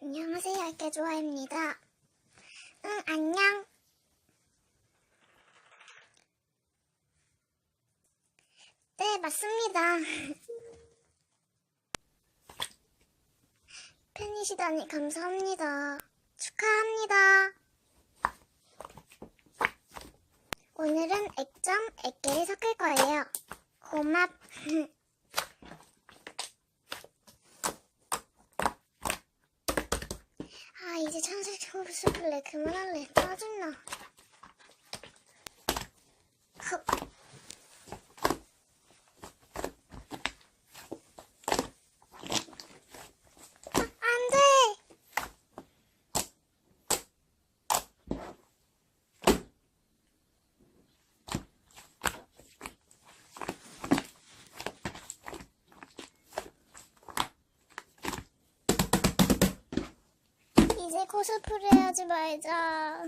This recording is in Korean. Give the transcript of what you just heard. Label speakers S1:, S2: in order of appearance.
S1: 안녕하세요, 알게좋아입니다. 응, 안녕. 네, 맞습니다. 팬이시다니 감사합니다. 축하합니다. 오늘은 액점, 액계를 섞을 거예요. 고맙. 이제 청구 쓸래. 그만할래. 짜증나. 흡. 아, 안 돼! 이제 코스프레 하지 말자.